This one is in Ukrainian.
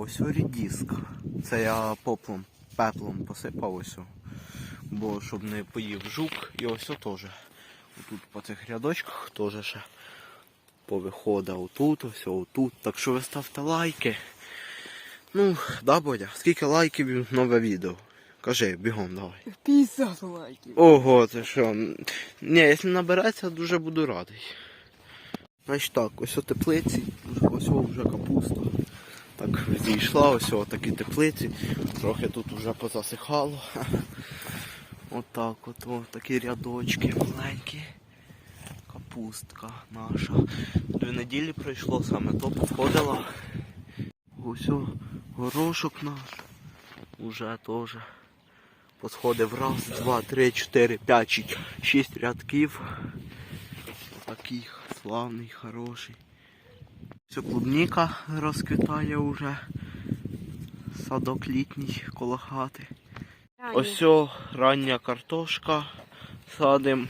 ось рідіска. Це я поплом, пеплом посипав ось. Бо щоб не поїв жук. І ось теж. Тут по цих рядочках теж ще повиходить отут, ось отут. Так що ви ставте лайки. Ну, да, Бодя, скільки лайків нове відео? Кажи, бігом давай. 50 лайків. Ого, це що? Ні, якщо набереться, дуже буду радий. Значить так, ось о теплиці, ось о вже капуста. Так зійшла, ось о такі теплиці. Трохи тут вже позасихало. Отак от, о, такі рядочки маленькі. Капустка наша. Дві неділі пройшло, саме то повходила. Ось горошок наш. Уже теж. Посходив раз, два, три, чотири, п'ять, шість, рядків. Таких славний, хороший. Все клубніка розквітає вже. Садок літній коло хати. Ось рання картошка садим.